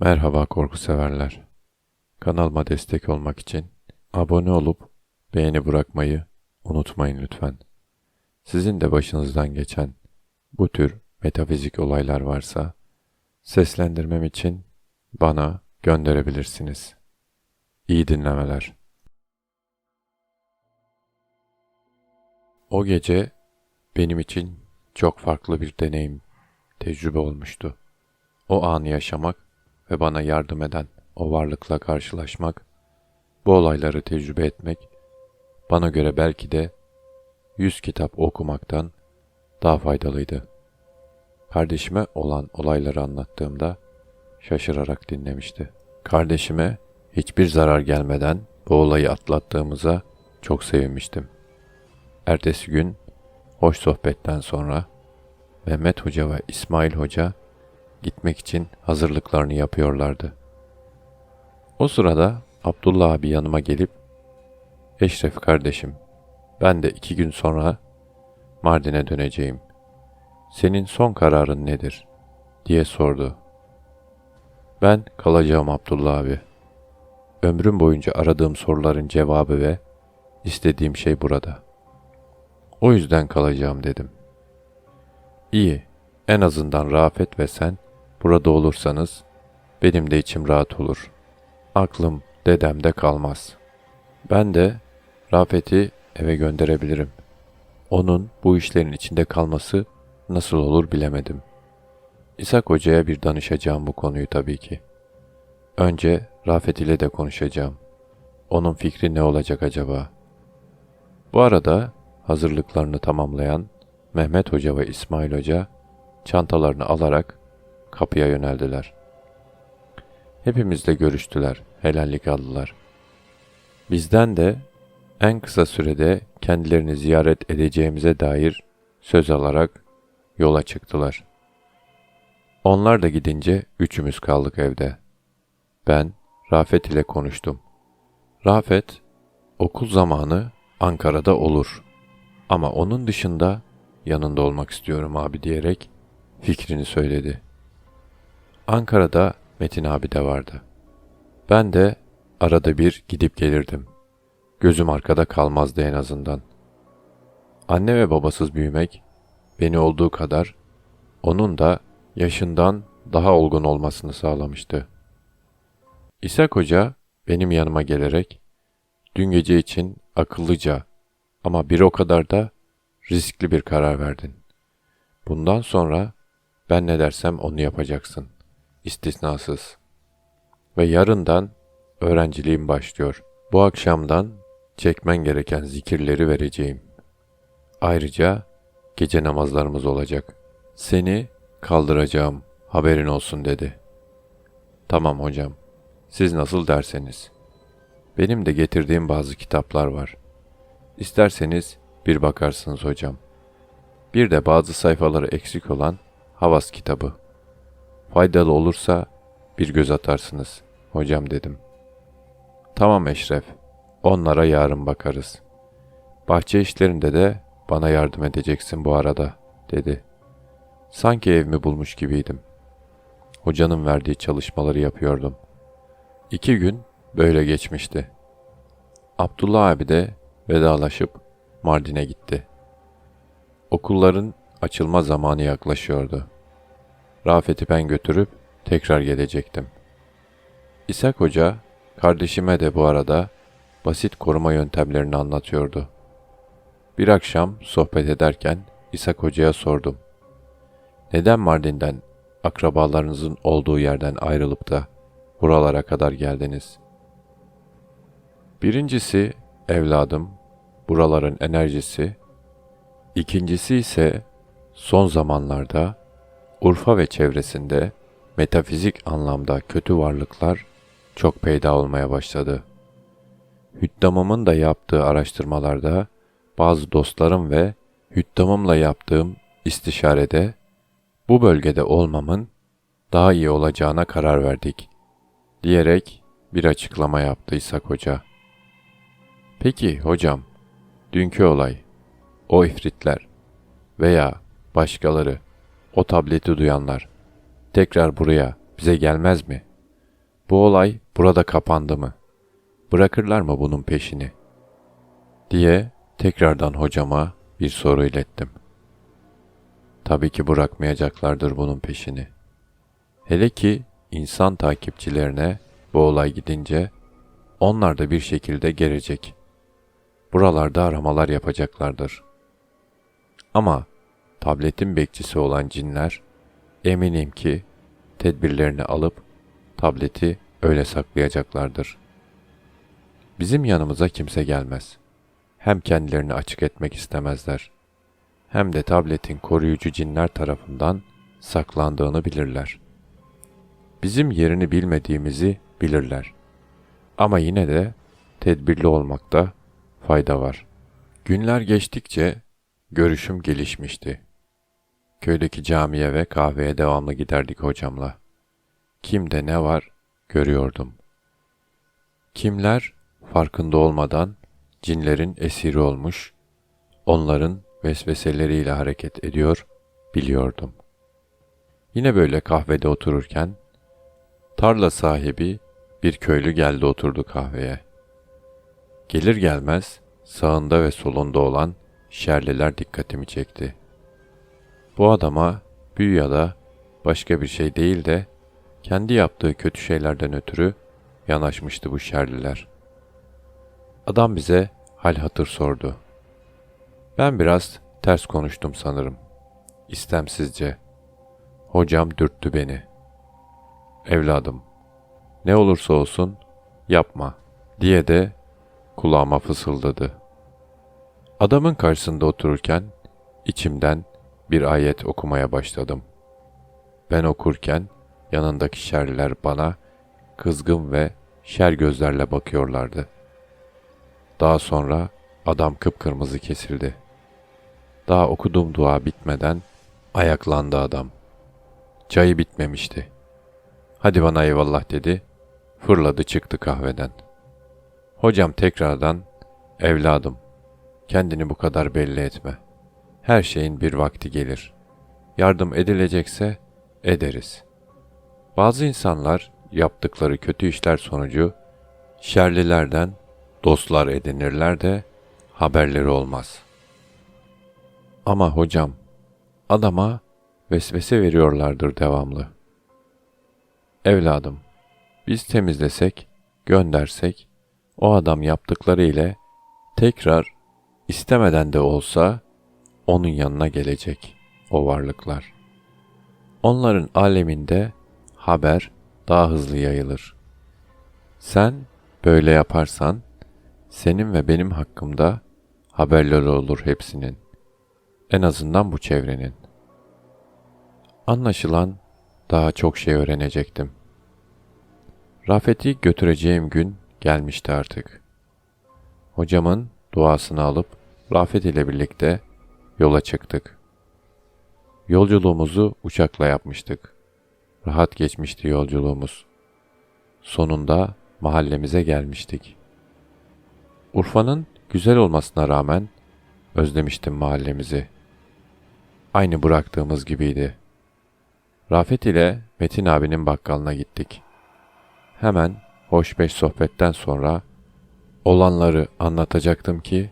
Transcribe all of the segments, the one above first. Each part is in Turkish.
Merhaba korku severler. Kanalıma destek olmak için abone olup beğeni bırakmayı unutmayın lütfen. Sizin de başınızdan geçen bu tür metafizik olaylar varsa seslendirmem için bana gönderebilirsiniz. İyi dinlemeler. O gece benim için çok farklı bir deneyim, tecrübe olmuştu. O anı yaşamak ve bana yardım eden o varlıkla karşılaşmak, bu olayları tecrübe etmek, bana göre belki de yüz kitap okumaktan daha faydalıydı. Kardeşime olan olayları anlattığımda şaşırarak dinlemişti. Kardeşime hiçbir zarar gelmeden bu olayı atlattığımıza çok sevinmiştim. Ertesi gün hoş sohbetten sonra Mehmet Hoca ve İsmail Hoca gitmek için hazırlıklarını yapıyorlardı. O sırada Abdullah abi yanıma gelip Eşref kardeşim ben de iki gün sonra Mardin'e döneceğim. Senin son kararın nedir? diye sordu. Ben kalacağım Abdullah abi. Ömrüm boyunca aradığım soruların cevabı ve istediğim şey burada. O yüzden kalacağım dedim. İyi, en azından Rafet ve sen burada olursanız benim de içim rahat olur. Aklım dedemde kalmaz. Ben de Rafet'i eve gönderebilirim. Onun bu işlerin içinde kalması nasıl olur bilemedim. İshak Hoca'ya bir danışacağım bu konuyu tabii ki. Önce Rafet ile de konuşacağım. Onun fikri ne olacak acaba? Bu arada hazırlıklarını tamamlayan Mehmet Hoca ve İsmail Hoca çantalarını alarak kapıya yöneldiler. Hepimizle görüştüler, helallik aldılar. Bizden de en kısa sürede kendilerini ziyaret edeceğimize dair söz alarak yola çıktılar. Onlar da gidince üçümüz kaldık evde. Ben Rafet ile konuştum. Rafet, okul zamanı Ankara'da olur. Ama onun dışında yanında olmak istiyorum abi diyerek fikrini söyledi. Ankara'da Metin abi de vardı. Ben de arada bir gidip gelirdim. Gözüm arkada kalmazdı en azından. Anne ve babasız büyümek beni olduğu kadar onun da yaşından daha olgun olmasını sağlamıştı. İshak Hoca benim yanıma gelerek dün gece için akıllıca ama bir o kadar da riskli bir karar verdin. Bundan sonra ben ne dersem onu yapacaksın. İstisnasız. Ve yarından öğrenciliğim başlıyor. Bu akşamdan çekmen gereken zikirleri vereceğim. Ayrıca gece namazlarımız olacak. Seni kaldıracağım, haberin olsun dedi. Tamam hocam, siz nasıl derseniz. Benim de getirdiğim bazı kitaplar var. İsterseniz bir bakarsınız hocam. Bir de bazı sayfaları eksik olan Havas kitabı. Faydalı olursa bir göz atarsınız hocam dedim. Tamam Eşref, onlara yarın bakarız. Bahçe işlerinde de bana yardım edeceksin bu arada, dedi. Sanki evimi bulmuş gibiydim. Hocanın verdiği çalışmaları yapıyordum. İki gün böyle geçmişti. Abdullah abi de vedalaşıp Mardin'e gitti. Okulların açılma zamanı yaklaşıyordu. Rafet'i ben götürüp tekrar gelecektim. İshak Hoca, kardeşime de bu arada basit koruma yöntemlerini anlatıyordu. Bir akşam sohbet ederken İshak Hoca'ya sordum. Neden Mardin'den, akrabalarınızın olduğu yerden ayrılıp da buralara kadar geldiniz? Birincisi, evladım, buraların enerjisi, İkincisi ise son zamanlarda Urfa ve çevresinde metafizik anlamda kötü varlıklar çok peyda olmaya başladı. Hüddamımın da yaptığı araştırmalarda bazı dostlarım ve hüddamımla yaptığım istişarede bu bölgede olmamın daha iyi olacağına karar verdik diyerek bir açıklama yaptı İshak Hoca. Peki hocam, dünkü olay o ifritler veya başkaları o tableti duyanlar tekrar buraya bize gelmez mi Bu olay burada kapandı mı? Bırakırlar mı bunun peşini? Diye tekrardan hocama bir soru ilettim. Tabii ki bırakmayacaklardır bunun peşini. Hele ki insan takipçilerine bu olay gidince onlar da bir şekilde gelecek. Buralarda aramalar yapacaklardır. Ama tabletin bekçisi olan cinler eminim ki tedbirlerini alıp tableti öyle saklayacaklardır. Bizim yanımıza kimse gelmez. Hem kendilerini açık etmek istemezler. Hem de tabletin koruyucu cinler tarafından saklandığını bilirler. Bizim yerini bilmediğimizi bilirler. Ama yine de tedbirli olmakta fayda var. Günler geçtikçe görüşüm gelişmişti. Köydeki camiye ve kahveye devamlı giderdik hocamla. Kimde ne var görüyordum. Kimler farkında olmadan cinlerin esiri olmuş, onların vesveseleriyle hareket ediyor, biliyordum. Yine böyle kahvede otururken, tarla sahibi bir köylü geldi oturdu kahveye. Gelir gelmez sağında ve solunda olan şerliler dikkatimi çekti. Bu adama büyü ya da başka bir şey değil de kendi yaptığı kötü şeylerden ötürü yanaşmıştı bu şerliler. Adam bize hal hatır sordu. Ben biraz ters konuştum sanırım. İstemsizce. Hocam dürttü beni. Evladım, ne olursa olsun yapma diye de kulağıma fısıldadı. Adamın karşısında otururken içimden bir ayet okumaya başladım. Ben okurken yanındaki şerliler bana kızgın ve şer gözlerle bakıyorlardı. Daha sonra adam kıpkırmızı kesildi. Daha okuduğum dua bitmeden ayaklandı adam. Çayı bitmemişti. Hadi bana eyvallah dedi. Fırladı çıktı kahveden. Hocam tekrardan evladım kendini bu kadar belli etme. Her şeyin bir vakti gelir. Yardım edilecekse ederiz. Bazı insanlar yaptıkları kötü işler sonucu şerlilerden dostlar edinirler de haberleri olmaz. Ama hocam adama vesvese veriyorlardır devamlı. Evladım, biz temizlesek, göndersek, o adam yaptıkları ile tekrar istemeden de olsa onun yanına gelecek o varlıklar. Onların aleminde haber daha hızlı yayılır. Sen böyle yaparsan senin ve benim hakkımda haberleri olur hepsinin. En azından bu çevrenin. Anlaşılan daha çok şey öğrenecektim. Rafet'i götüreceğim gün gelmişti artık. Hocamın duasını alıp Rafet ile birlikte yola çıktık. Yolculuğumuzu uçakla yapmıştık. Rahat geçmişti yolculuğumuz. Sonunda mahallemize gelmiştik. Urfa'nın güzel olmasına rağmen özlemiştim mahallemizi. Aynı bıraktığımız gibiydi. Rafet ile Metin abinin bakkalına gittik. Hemen hoş beş sohbetten sonra olanları anlatacaktım ki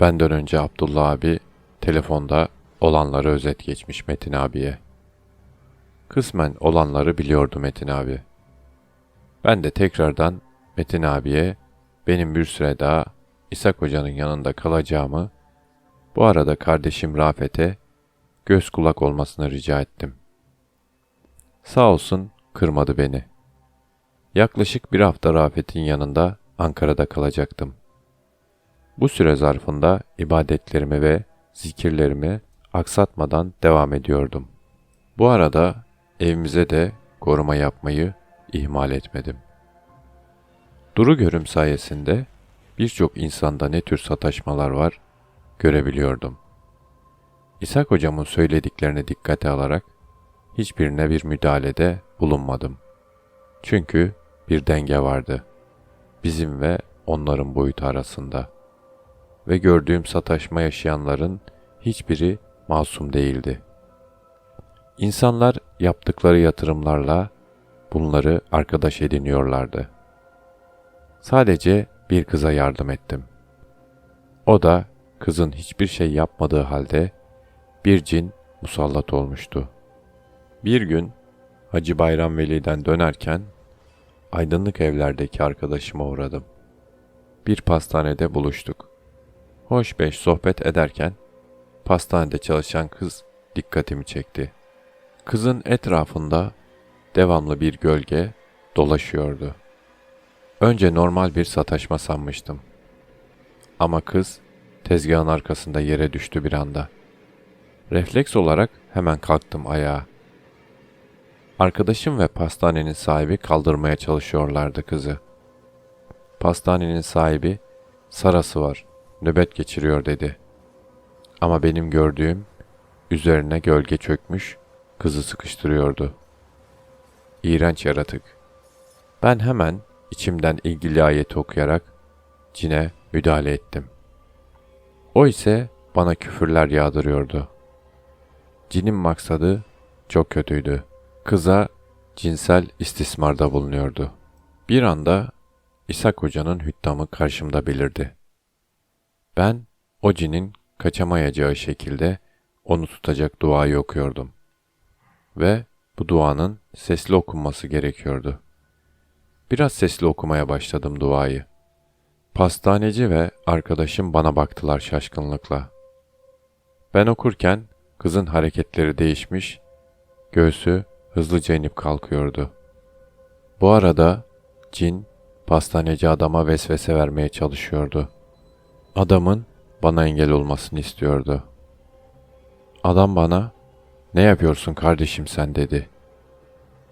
benden önce Abdullah abi telefonda olanları özet geçmiş Metin abiye. Kısmen olanları biliyordu Metin abi. Ben de tekrardan Metin abiye benim bir süre daha İshak Hoca'nın yanında kalacağımı, bu arada kardeşim Rafet'e göz kulak olmasını rica ettim. Sağ olsun kırmadı beni. Yaklaşık bir hafta Rafet'in yanında Ankara'da kalacaktım. Bu süre zarfında ibadetlerimi ve zikirlerimi aksatmadan devam ediyordum. Bu arada evimize de koruma yapmayı ihmal etmedim. Duru görüm sayesinde birçok insanda ne tür sataşmalar var görebiliyordum. İshak hocamın söylediklerini dikkate alarak hiçbirine bir müdahalede bulunmadım. Çünkü bir denge vardı. Bizim ve onların boyutu arasında. Ve gördüğüm sataşma yaşayanların hiçbiri masum değildi. İnsanlar yaptıkları yatırımlarla bunları arkadaş ediniyorlardı. Sadece bir kıza yardım ettim. O da kızın hiçbir şey yapmadığı halde bir cin musallat olmuştu. Bir gün Hacı Bayram Veli'den dönerken aydınlık evlerdeki arkadaşıma uğradım. Bir pastanede buluştuk. Hoş beş sohbet ederken pastanede çalışan kız dikkatimi çekti. Kızın etrafında devamlı bir gölge dolaşıyordu. Önce normal bir sataşma sanmıştım. Ama kız tezgahın arkasında yere düştü bir anda. Refleks olarak hemen kalktım ayağa. Arkadaşım ve pastanenin sahibi kaldırmaya çalışıyorlardı kızı. Pastanenin sahibi sarası var, nöbet geçiriyor dedi. Ama benim gördüğüm üzerine gölge çökmüş, kızı sıkıştırıyordu. İğrenç yaratık. Ben hemen içimden ilgili ayeti okuyarak cine müdahale ettim. O ise bana küfürler yağdırıyordu. Cinin maksadı çok kötüydü. Kıza cinsel istismarda bulunuyordu. Bir anda İshak Hoca'nın hüttamı karşımda belirdi. Ben o cinin kaçamayacağı şekilde onu tutacak duayı okuyordum. Ve bu duanın sesli okunması gerekiyordu. Biraz sesli okumaya başladım duayı. Pastaneci ve arkadaşım bana baktılar şaşkınlıkla. Ben okurken kızın hareketleri değişmiş, göğsü hızlıca inip kalkıyordu. Bu arada cin pastaneci adama vesvese vermeye çalışıyordu. Adamın bana engel olmasını istiyordu. Adam bana ne yapıyorsun kardeşim sen dedi.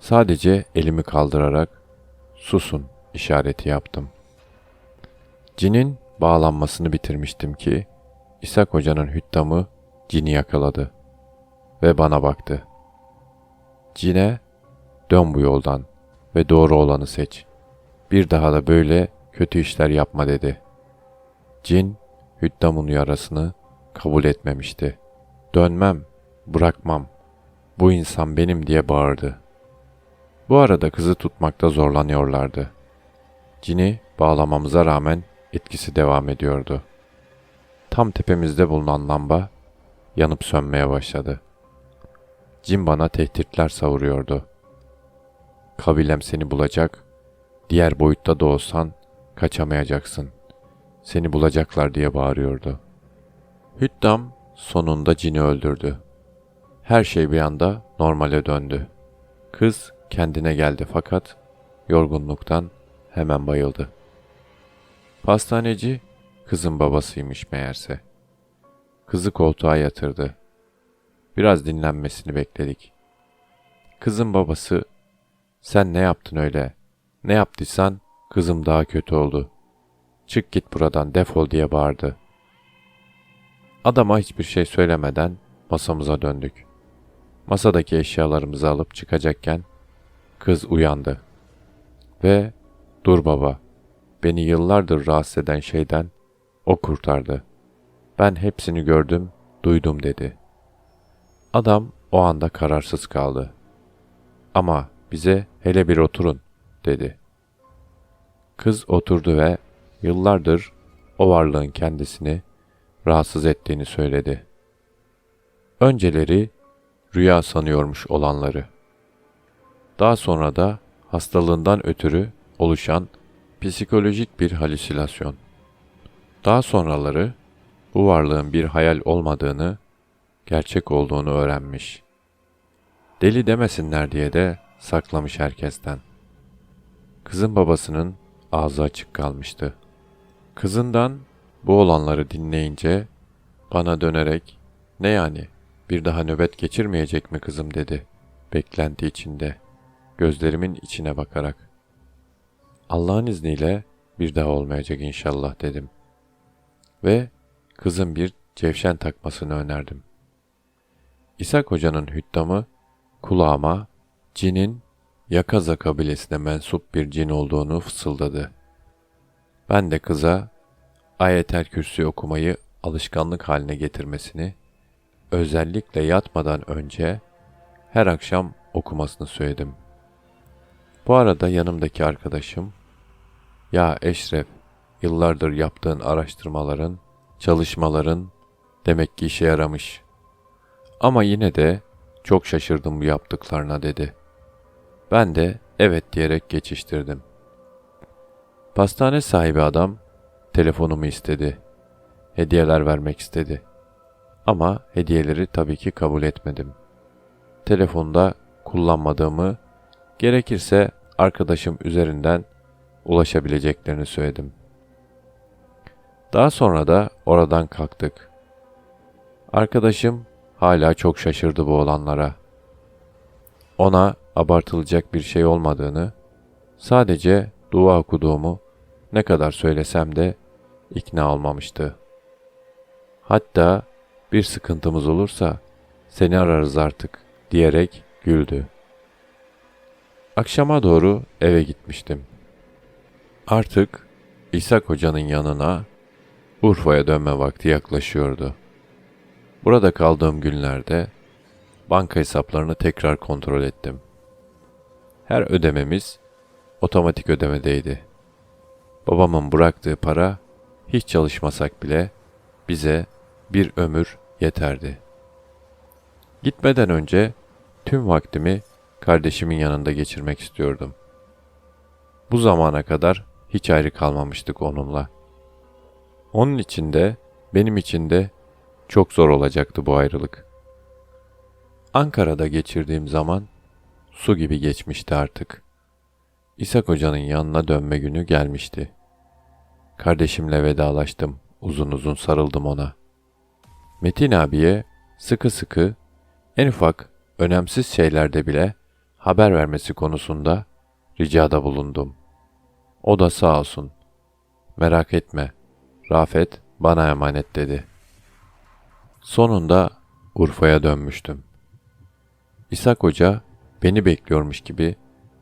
Sadece elimi kaldırarak susun işareti yaptım. Cinin bağlanmasını bitirmiştim ki İshak Hoca'nın hüttamı cini yakaladı ve bana baktı. Cine dön bu yoldan ve doğru olanı seç. Bir daha da böyle kötü işler yapma dedi. Cin hüttamın yarasını kabul etmemişti. Dönmem, bırakmam. Bu insan benim diye bağırdı. Bu arada kızı tutmakta zorlanıyorlardı. Cini bağlamamıza rağmen etkisi devam ediyordu. Tam tepemizde bulunan lamba yanıp sönmeye başladı. Cin bana tehditler savuruyordu. Kabilem seni bulacak, diğer boyutta da olsan kaçamayacaksın. Seni bulacaklar diye bağırıyordu. Hüddam sonunda cini öldürdü. Her şey bir anda normale döndü. Kız kendine geldi fakat yorgunluktan hemen bayıldı. Pastaneci kızın babasıymış meğerse. Kızı koltuğa yatırdı. Biraz dinlenmesini bekledik. Kızın babası, sen ne yaptın öyle? Ne yaptıysan kızım daha kötü oldu. Çık git buradan defol diye bağırdı. Adama hiçbir şey söylemeden masamıza döndük. Masadaki eşyalarımızı alıp çıkacakken kız uyandı. Ve dur baba, beni yıllardır rahatsız eden şeyden o kurtardı. Ben hepsini gördüm, duydum dedi.'' Adam o anda kararsız kaldı. Ama bize hele bir oturun dedi. Kız oturdu ve yıllardır o varlığın kendisini rahatsız ettiğini söyledi. Önceleri rüya sanıyormuş olanları. Daha sonra da hastalığından ötürü oluşan psikolojik bir halüsinasyon. Daha sonraları bu varlığın bir hayal olmadığını gerçek olduğunu öğrenmiş. Deli demesinler diye de saklamış herkesten. Kızın babasının ağzı açık kalmıştı. Kızından bu olanları dinleyince bana dönerek ne yani bir daha nöbet geçirmeyecek mi kızım dedi beklenti içinde gözlerimin içine bakarak. Allah'ın izniyle bir daha olmayacak inşallah dedim. Ve kızın bir cevşen takmasını önerdim. İshak Hoca'nın hüttamı kulağıma cinin Yakaza kabilesine mensup bir cin olduğunu fısıldadı. Ben de kıza ayetel kürsü okumayı alışkanlık haline getirmesini, özellikle yatmadan önce her akşam okumasını söyledim. Bu arada yanımdaki arkadaşım, ya Eşref, yıllardır yaptığın araştırmaların, çalışmaların demek ki işe yaramış. Ama yine de çok şaşırdım bu yaptıklarına dedi. Ben de evet diyerek geçiştirdim. Pastane sahibi adam telefonumu istedi. Hediyeler vermek istedi. Ama hediyeleri tabii ki kabul etmedim. Telefonda kullanmadığımı, gerekirse arkadaşım üzerinden ulaşabileceklerini söyledim. Daha sonra da oradan kalktık. Arkadaşım hala çok şaşırdı bu olanlara. Ona abartılacak bir şey olmadığını, sadece dua okuduğumu ne kadar söylesem de ikna olmamıştı. Hatta bir sıkıntımız olursa seni ararız artık diyerek güldü. Akşama doğru eve gitmiştim. Artık İshak Hoca'nın yanına Urfa'ya dönme vakti yaklaşıyordu. Burada kaldığım günlerde banka hesaplarını tekrar kontrol ettim. Her ödememiz otomatik ödemedeydi. Babamın bıraktığı para hiç çalışmasak bile bize bir ömür yeterdi. Gitmeden önce tüm vaktimi kardeşimin yanında geçirmek istiyordum. Bu zamana kadar hiç ayrı kalmamıştık onunla. Onun için de benim için de çok zor olacaktı bu ayrılık. Ankara'da geçirdiğim zaman su gibi geçmişti artık. İshak Hoca'nın yanına dönme günü gelmişti. Kardeşimle vedalaştım, uzun uzun sarıldım ona. Metin abiye sıkı sıkı, en ufak, önemsiz şeylerde bile haber vermesi konusunda ricada bulundum. O da sağ olsun. Merak etme, Rafet bana emanet dedi. Sonunda Urfa'ya dönmüştüm. İshak Hoca beni bekliyormuş gibi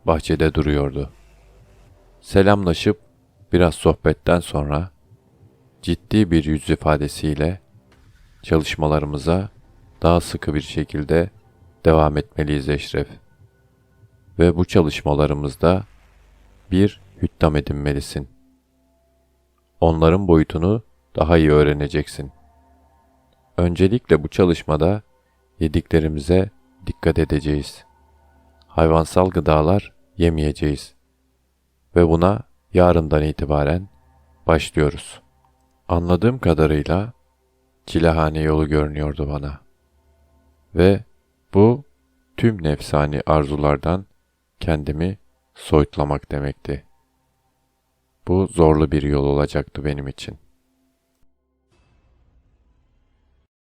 bahçede duruyordu. Selamlaşıp biraz sohbetten sonra ciddi bir yüz ifadesiyle çalışmalarımıza daha sıkı bir şekilde devam etmeliyiz Eşref. Ve bu çalışmalarımızda bir hüttam edinmelisin. Onların boyutunu daha iyi öğreneceksin. Öncelikle bu çalışmada yediklerimize dikkat edeceğiz. Hayvansal gıdalar yemeyeceğiz. Ve buna yarından itibaren başlıyoruz. Anladığım kadarıyla çilehane yolu görünüyordu bana. Ve bu tüm nefsani arzulardan kendimi soyutlamak demekti. Bu zorlu bir yol olacaktı benim için.